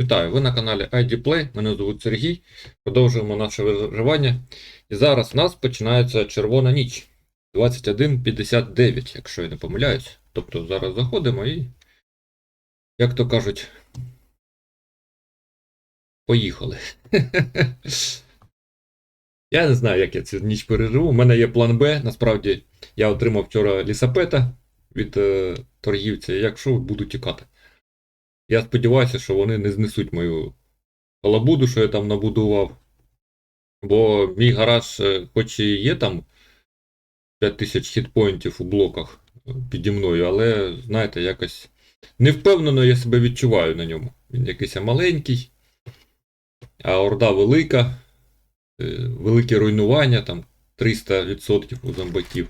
Вітаю, ви на каналі ID Play, мене звуть Сергій. Продовжуємо наше виживання. І зараз в нас починається червона ніч 21.59, якщо я не помиляюсь. Тобто зараз заходимо і, як то кажуть, поїхали. Я не знаю, як я цю ніч переживу. У мене є план Б. Насправді я отримав вчора лісапета від е, торгівця. Якщо буду тікати. Я сподіваюся, що вони не знесуть мою халабуду, що я там набудував. Бо мій гараж, е, хоч і є там 5000 хітпоінтів у блоках е, піді мною, але, знаєте, якось невпевнено я себе відчуваю на ньому. Він якийсь маленький, а орда велика, е, велике руйнування, там 300% у зомбаків.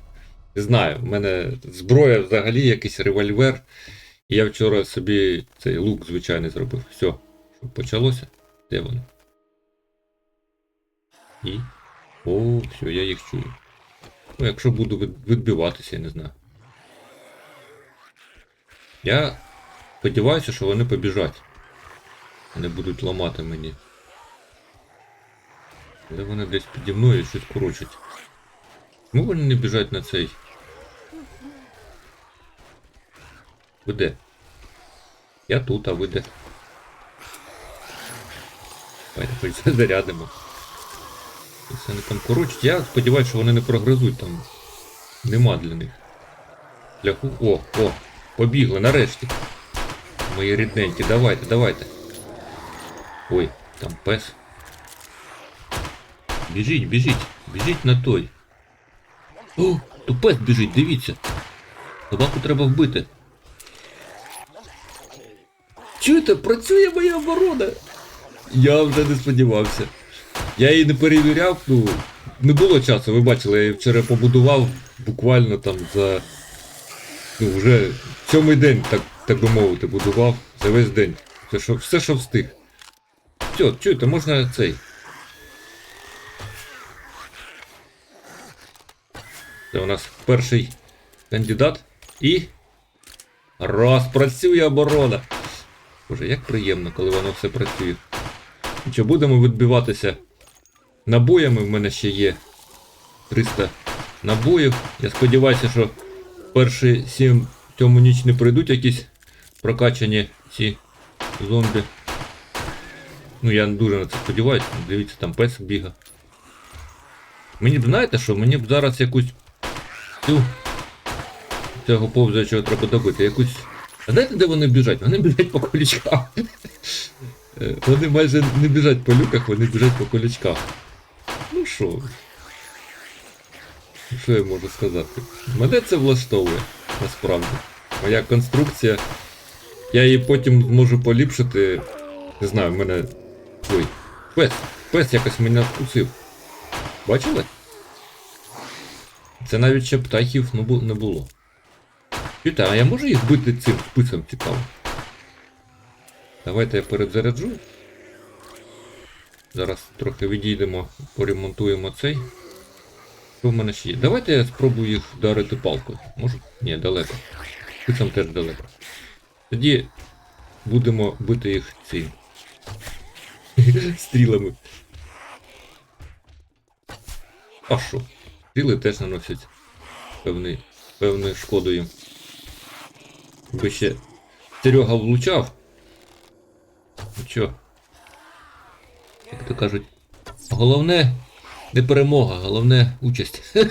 Не знаю, в мене зброя взагалі якийсь револьвер. І я вчора собі цей лук звичайний зробив. Все, щоб почалося. Де воно? І. О, все, я їх чую. Ну, якщо буду відбиватися, я не знаю. Я сподіваюся, що вони побіжать. Не будуть ламати мені. Але вони десь піді мною щось курочать. Чому вони не біжать на цей? Ви де? Я тут, а ви де? Давайте це зарядимо. Ось вони там коротше. Я сподіваюся, що вони не прогризуть там. Нема для них. Шляху. О, о! Побігли нарешті. Мої рідненькі, давайте, давайте. Ой, там пес. Біжіть, біжіть, біжіть на той. О, то пес біжить, дивіться. Собаку треба вбити. Чуєте, працює моя оборона. Я вже не сподівався. Я її не перевіряв, ну, не було часу, ви бачили, я її вчора побудував буквально там за. Ну, вже сьомий день, так, так би мовити, будував за весь день. Все, що, все, що встиг. Все, чуєте, можна цей. Це у нас перший кандидат. І. Раз, працює оборона. Боже, як приємно, коли воно все працює. Чи будемо відбиватися набоями? В мене ще є 300 набоїв. Я сподіваюся, що перші 7 в цьому ніч не прийдуть якісь прокачані ці зомбі. Ну, я дуже на це сподіваюся. Дивіться, там пес біга. Мені б знаєте що? Мені б зараз якусь цю цього повзаючого треба добити. Якусь. Знаєте, де вони біжать? Вони біжать по колючках. Вони майже не біжать по люках, вони біжать по колючках. Ну що? Що я можу сказати? Мене це влаштовує, насправді. Моя конструкція. Я її потім зможу поліпшити. Не знаю, в мене. Ой, пес. Пес якось мене вкусив. Бачили? Це навіть ще птахів не було. Чуєте, а я можу їх бити цим списом цікаво? Давайте я перезаряджу. Зараз трохи відійдемо, поремонтуємо цей. Що в мене ще є? Давайте я спробую їх вдарити палкою. Можу? Ні, далеко. Списом теж далеко. Тоді будемо бити їх цим. Стрілами. А що? Стріли теж наносять певну шкоду їм. Би ще Серега влучав. Нічого. Як то кажуть, головне не перемога, головне участь.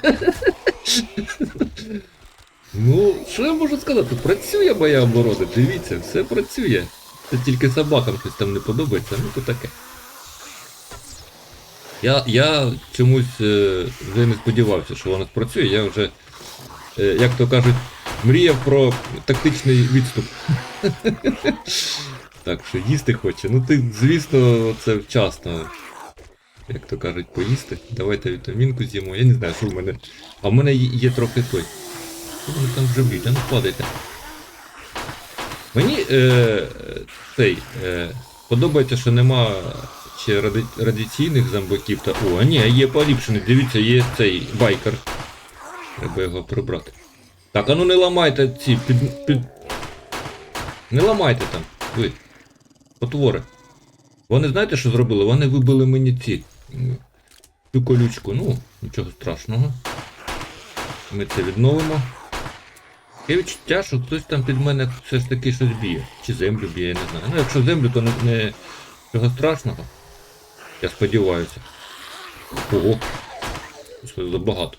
ну, що я можу сказати? Працює моя оборона, дивіться, все працює. Це тільки собакам щось там не подобається, ну то таке. Я, я чомусь е, вже не сподівався, що воно спрацює. Я вже, е, як то кажуть, мріяв про тактичний відступ. так, що їсти хоче. Ну ти, звісно, це вчасно. Як то кажуть, поїсти. Давайте вітамінку з'їмо. Я не знаю, що в мене. А в мене є, трохи той. Що вони там б'ють? А ну падайте. Мені е, цей, е, подобається, що нема ще ради, радіаційних зомбаків та. О, а ні, є поліпшений. Дивіться, є цей байкер. Треба його прибрати. Так, а ну не ламайте ці під. під... Не ламайте там, ви. Потвори. Вони знаєте, що зробили? Вони вибили мені ці. Цю колючку. Ну, нічого страшного. Ми це відновимо. Є відчуття, що хтось там під мене все ж таки щось б'є. Чи землю б'є, я не знаю. Ну, якщо землю, то не, не чого страшного. Я сподіваюся. Ого. Це забагато.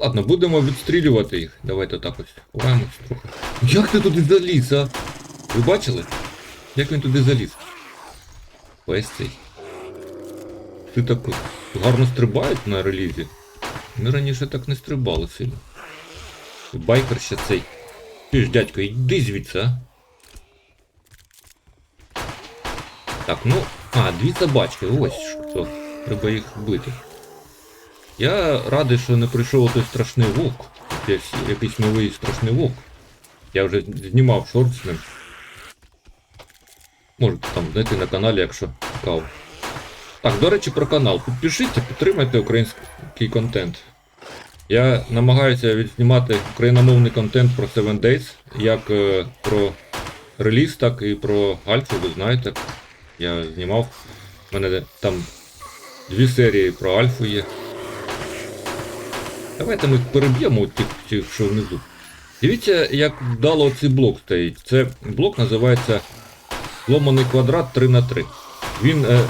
Ладно, будемо відстрілювати їх. Давайте так ось. Ховаємось трохи. Як ти туди заліз, а? Ви бачили? Як він туди заліз? Весь цей. Ти так гарно стрибають на релізі. Ми раніше так не стрибали сильно. Байкер ще цей. Ти ж, дядько, йди звідси, а. Так, ну. А, дві собачки, ось що. Треба їх бити. Я радий, що не прийшов той страшний вовк. Якийсь, якийсь новий страшний вовк. Я вже знімав шорт з ним. Можете там знайти на каналі, якщо цікаво. Так, до речі, про канал. Підпишіться, підтримайте український контент. Я намагаюся відзнімати україномовний контент про 7 Days, як е, про реліз, так і про Альфу, ви знаєте. Я знімав. У мене там дві серії про Альфу є. Давайте ми переб'ємо тих, що внизу. Дивіться, як вдало цей блок стоїть. Це блок називається Ломаний квадрат 3 на 3 Він. Е,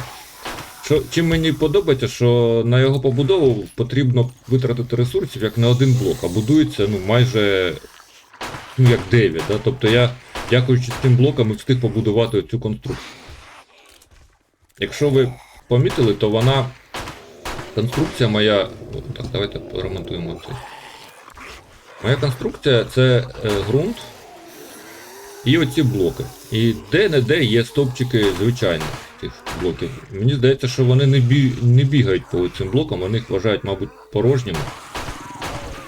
що, чим мені подобається, що на його побудову потрібно витратити ресурсів як на один блок, а будується ну, майже ну, як 9. Да? Тобто я, дякуючи цим блокам, встиг побудувати цю конструкцію. Якщо ви помітили, то вона. Конструкція моя. Так, давайте поремонтуємо це. Моя конструкція це е, ґрунт і оці блоки. І де-не-де є стовпчики звичайних цих блоків. Мені здається, що вони не, бі... не бігають по цим блокам, вони їх вважають, мабуть, порожніми.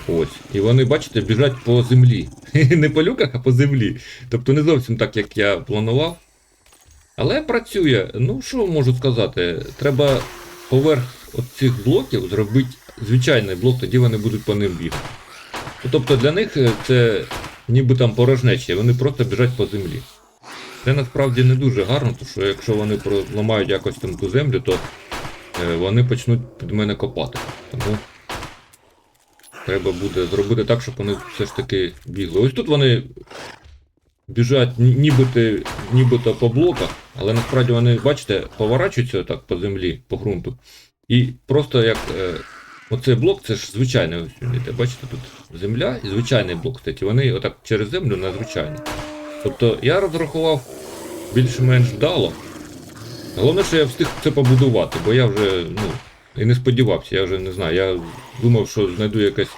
Ось. І вони, бачите, біжать по землі. не по люках, а по землі. Тобто не зовсім так, як я планував. Але працює. Ну, що можу сказати? Треба поверх от цих блоків зробити звичайний блок, тоді вони будуть по ним бігати. Ну, Тобто для них е, це ніби там порожнечі, вони просто біжать по землі. Це насправді не дуже гарно, тому що якщо вони проламають якось там ту землю, то е, вони почнуть під мене копати. Тому треба буде зробити так, щоб вони все ж таки бігли. Ось тут вони біжать нібито, нібито по блоках, але насправді вони, бачите, поворачуються так по землі, по ґрунту. І просто як. е, Оцей блок це ж звичайний, ось. Бачите, тут земля і звичайний блок. Кстати, вони отак через землю на. Тобто я розрахував більш-менш вдало. Головне, що я встиг це побудувати, бо я вже ну, і не сподівався, я вже не знаю. Я думав, що знайду якусь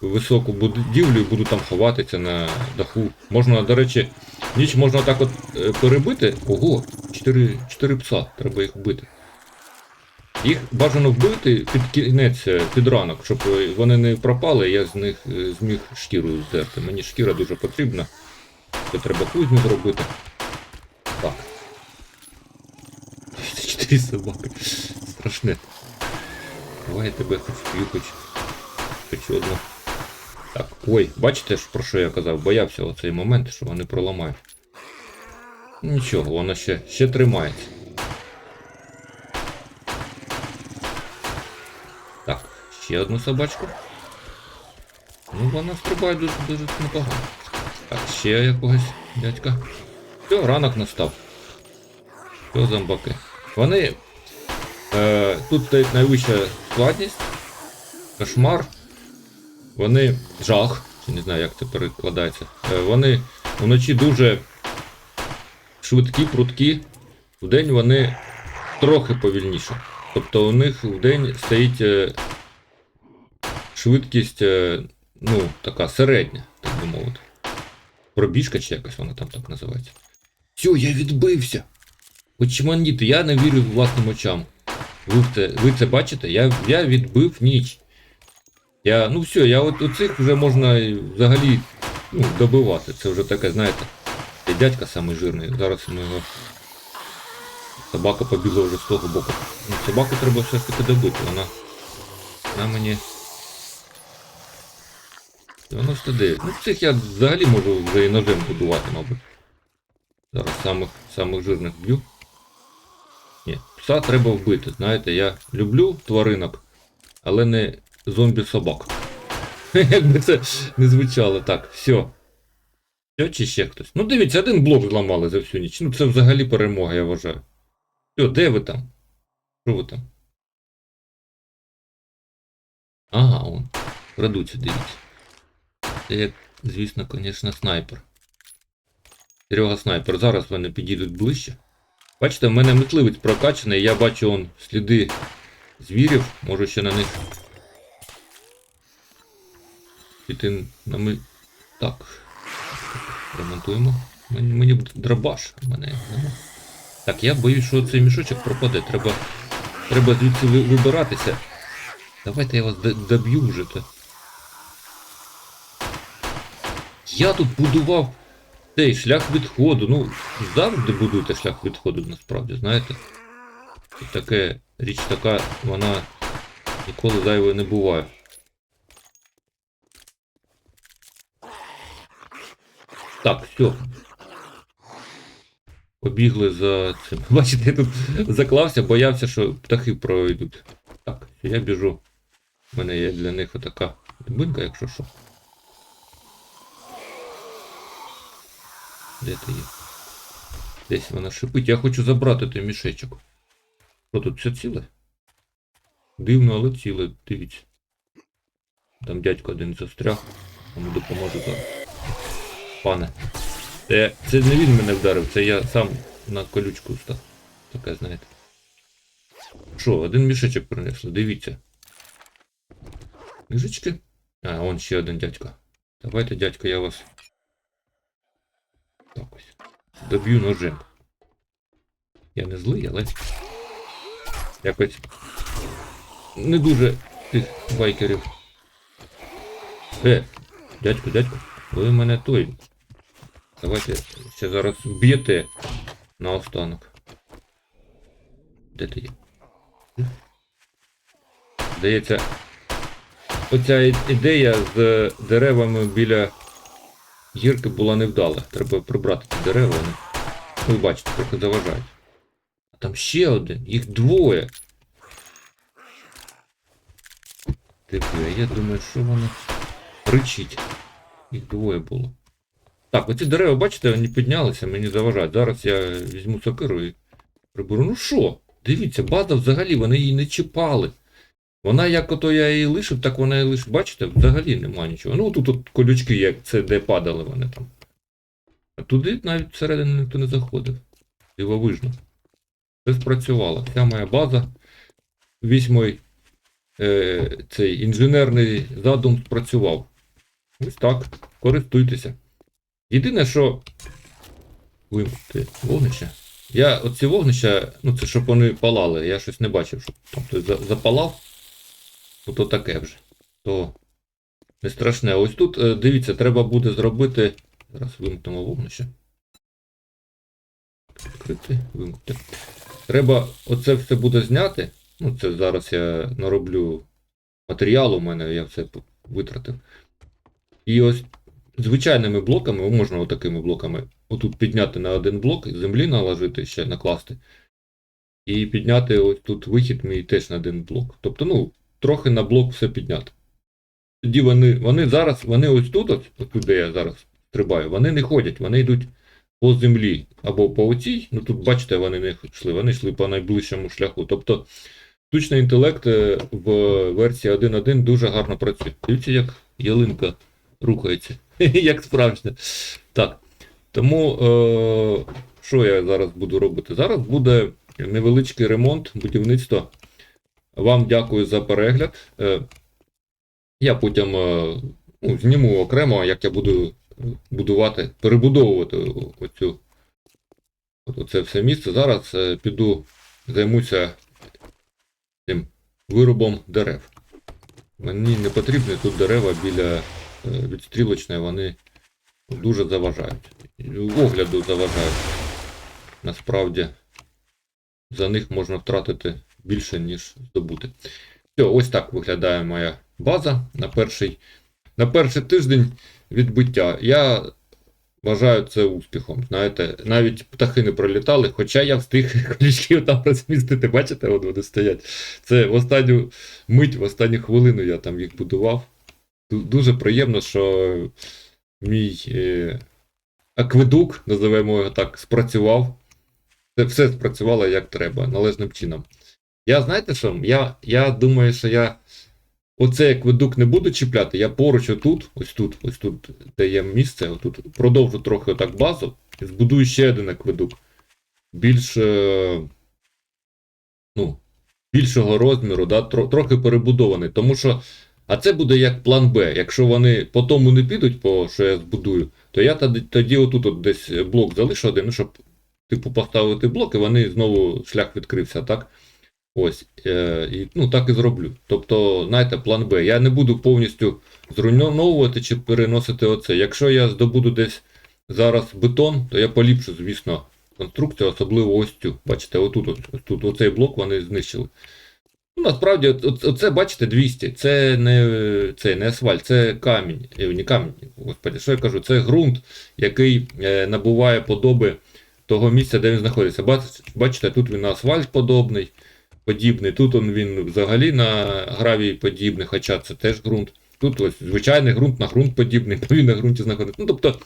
високу будівлю і буду там ховатися на даху. Можна, до речі, ніч можна так от е, перебити. Ого, 4, 4 пса, треба їх вбити. Їх бажано вбити під кінець, е, під ранок, щоб е, вони не пропали, я з них е, зміг шкіру здерти. Мені шкіра дуже потрібна. Це треба кузню зробити. Так. 4 собаки. Страшне. Давай я тебе хоч вб'ю, хоч. Хоч одну. Так, ой, бачите, про що я казав? Боявся оцей момент, що вони проламають. Нічого, воно ще, ще тримається. Так, ще одну собачку. Ну, вона стрибає дуже, дуже непогано. Так, ще якогось дядька. Все, ранок настав. Все, зомбаки. Вони. Е, тут стоїть найвища складність. Кошмар. Вони. Жах. Не знаю, як це перекладається. Е, вони вночі дуже швидкі, прудкі. Вдень вони трохи повільніші. Тобто у них вдень стоїть е, швидкість, е, ну, така середня, так би мовити. Пробіжка чи якось вона там так називається. Все, я відбився. Очманіти, я не вірю власним очам. Ви це, ви це бачите? Я, я відбив ніч. Я, ну все, я от оцих вже можна взагалі ну, добивати. Це вже таке, знаєте, цей дядька самий жирний. Зараз ми його. Собака побігла вже з того боку. Ну, собаку треба все ж таки добити, вона. Вона мені. 99. Ну цих я взагалі можу вже і ножем будувати, мабуть. Зараз самих, самих жирних б'ю. Ні, пса треба вбити. Знаєте, я люблю тваринок, але не зомбі-собак. Якби це не звучало так, все. Все, чи ще хтось? Ну дивіться, один блок зламали за всю ніч. Ну це взагалі перемога, я вважаю. Все, де ви там? Що ви там? Ага, он. Крадуться, дивіться. Це як, звісно, звісно, снайпер. Серега снайпер. Зараз вони підійдуть ближче. Бачите, в мене мисливець прокачаний, я бачу он сліди звірів, можу ще на них. Піти на ми. Так. Ремонтуємо. Мені, мені в Мене нема. Так, я боюсь, що цей мішочок пропаде. Треба. Треба звідси вибиратися. Давайте я вас доб'ю вже то. Я тут будував цей шлях відходу. Ну, завжди будуйте шлях відходу, насправді, знаєте. Тут таке річ така, вона ніколи зайвою не буває. Так, все. Побігли за цим. Бачите, я тут заклався, боявся, що птахи пройдуть. Так, я біжу. У мене є для них отака дубинка, якщо що. Де ти є? Десь вона шипить. Я хочу забрати той мішечок. Що тут все ціле? Дивно, але ціле, дивіться. Там дядько один застряг. Йому допоможу зараз. Пане. Це, це не він мене вдарив, це я сам на колючку став. Таке, знаєте. Що, один мішечок принесли, дивіться. Книжечки? А, он ще один дядько. Давайте, дядько, я вас. Так ось. Доб'ю ножем. Я не злий, але. Якось. Не дуже тих байкерів. Е, дядько, дядько, ви мене той. Давайте ще зараз б'єте на останок. Де ти є? Здається, оця ідея з деревами біля гірки була невдала. Треба прибрати ці дерева, вони. Ви бачите, трохи заважають. А там ще один, їх двоє. Диви, а я думаю, що воно ричить. Їх двоє було. Так, оці дерева, бачите, вони піднялися, мені заважають. Зараз я візьму сокиру і приберу. Ну що? Дивіться, база взагалі, вони її не чіпали. Вона, як ото я її лишив, так вона і лишив. Бачите, взагалі нема нічого. Ну тут от колючки, як це де падали вони там. А туди навіть всередину ніхто не заходив. Дивовижно. Це спрацювало. Вся моя база. Весь мой е, цей інженерний задум спрацював. Ось так. Користуйтеся. Єдине, що. Вимкнути вогнище. Я оці вогнища, ну це щоб вони палали, я щось не бачив, щоб там хтось запалав. Ну то таке вже. То не страшне. Ось тут, е, дивіться, треба буде зробити. Зараз вимкнемо вогнище. Відкрити, вимкнути. Треба оце все буде зняти. Ну, це зараз я нароблю матеріал у мене, я все витратив. І ось звичайними блоками, можна отакими блоками, отут підняти на один блок, землі наложити ще накласти. І підняти ось тут вихід мій теж на один блок. Тобто, ну, трохи на блок все підняти. Тоді вони, вони зараз, вони ось тут, ось, тут, де я зараз стрибаю, вони не ходять, вони йдуть по землі або по оцій. Ну тут, бачите, вони не йшли, вони йшли по найближчому шляху. Тобто штучний інтелект е, в версії 1.1 дуже гарно працює. Дивіться, як ялинка рухається. Як справжня. Так. Тому, е, що я зараз буду робити? Зараз буде невеличкий ремонт, будівництво. Вам дякую за перегляд. Е, я потім е, ну, зніму окремо, як я буду будувати, перебудовувати оцю, оце все місце. Зараз е, піду займуся цим виробом дерев. Мені не потрібні тут дерева біля е, відстрілочної, вони дуже заважають. Огляду заважають. Насправді за них можна втратити більше, ніж здобути. Все, ось так виглядає моя база на перший, на перший тиждень відбиття. Я вважаю це успіхом. Знаєте, навіть птахи не пролітали, хоча я встиг крючків там розмістити. Бачите, от вони стоять. Це в останню мить, в останню хвилину я там їх будував. Дуже приємно, що мій е, акведук, називаємо його так, спрацював. Це все спрацювало як треба, належним чином. Я знаєте що? Я, я думаю, що я оцей акведук не буду чіпляти, я поруч отут, ось тут, ось тут, де є місце, отут, продовжу трохи отак базу і збудую ще один акведук. Більш, е, ну, більшого розміру, да, тро- трохи перебудований. Тому що, а це буде як план Б. Якщо вони по тому не підуть, по що я збудую, то я тоді, тоді отут от десь блок залишу один, ну, щоб типу поставити блок, і вони знову шлях відкрився, так? Ось, е, ну так і зроблю. Тобто, знаєте, план Б. Я не буду повністю зруйновувати чи переносити оце. Якщо я здобуду десь зараз бетон, то я поліпшу, звісно, конструкцію, особливо ось цю. Бачите, отут, ось, тут оцей блок вони знищили. Ну, насправді, оце, бачите, 200. Це не, це не асфальт, це камінь. Е, Не камінь, господи, що я кажу? Це ґрунт, який е, набуває подоби того місця, де він знаходиться. Бачите, тут він асфальт подобний подібний. Тут он він взагалі на гравій подібний, хоча це теж ґрунт. Тут ось звичайний ґрунт на ґрунт подібний, бо він на ґрунті знаходиться. Ну, тобто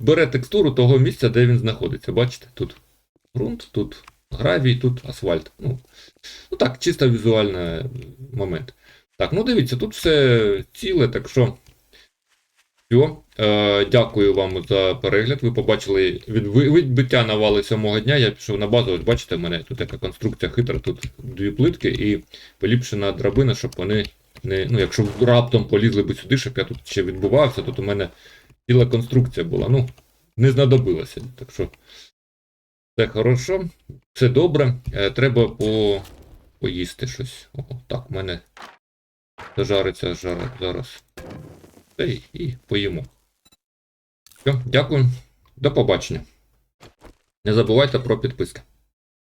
бере текстуру того місця, де він знаходиться. Бачите, тут ґрунт, тут гравій, тут асфальт. Ну, ну так, чисто візуальний момент. Так, ну дивіться, тут все ціле, так що. Все. Дякую вам за перегляд. Ви побачили від відбиття навали сьомого дня. Я пішов на базу. Ось бачите, в мене тут така конструкція хитра, тут дві плитки і поліпшена драбина, щоб вони не. Ну, якщо раптом полізли би сюди, щоб я тут ще відбувався, тут у мене ціла конструкція була. Ну, не знадобилося. Так що все хорошо, все добре. Е, треба по... поїсти щось. О, так, в мене зажариться жар... зараз. Та й і поїмо. Все, дякую. До побачення. Не забувайте про підписки.